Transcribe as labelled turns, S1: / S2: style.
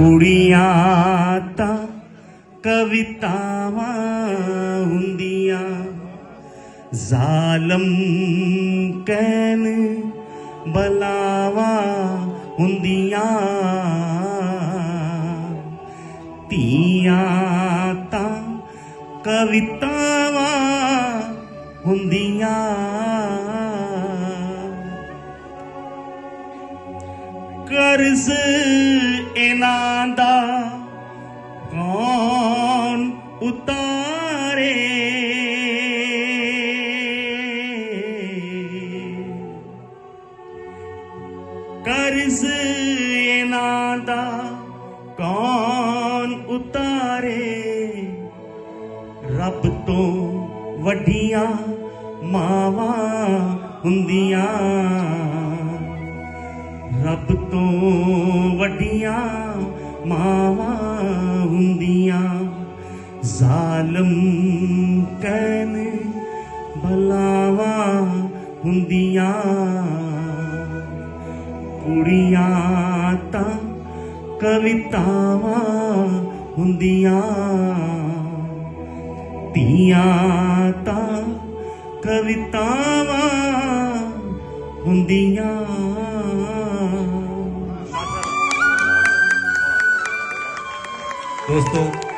S1: ਕੁੜੀਆਂ ਤਾਂ ਕਵਿਤਾਵਾਂ ਹੁੰਦੀਆਂ ਜ਼ਾਲਮ ਕਹਿਣ ਬਲਾਵਾ ਹੁੰਦੀਆਂ ਧੀਆਂ ਤਾਂ ਕਵਿਤਾਵਾਂ ਹੁੰਦੀਆਂ ਕਰਜ਼ ਇਹਨਾਂ ਦਾ ਕੌਣ ਉਤਾਰੇ? ਕਰਜ਼ ਇਹਨਾਂ ਦਾ ਕੌਣ ਉਤਾਰੇ? ਰੱਬ ਤੋਂ ਵੱਡੀਆਂ ਮਾਵਾਂ ਹੁੰਦੀਆਂ। ਰੱਬ ਤੋਂ ਵੱਡੀਆਂ ਮਾਵਾਂ ਹੁੰਦੀਆਂ। ਜ਼ਾਲਮ ਕਹਿਣ ਭਲਾਵਾਂ ਹੁੰਦੀਆਂ। ਕੁੜੀਆਂ ਤਾਂ ਕਵਿਤਾਵਾਂ ਹੁੰਦੀਆਂ। ਧੀਆਂ ਤਾਂ ਕਵਿਤਾਵਾਂ ਹੁੰਦੀਆਂ।
S2: Esto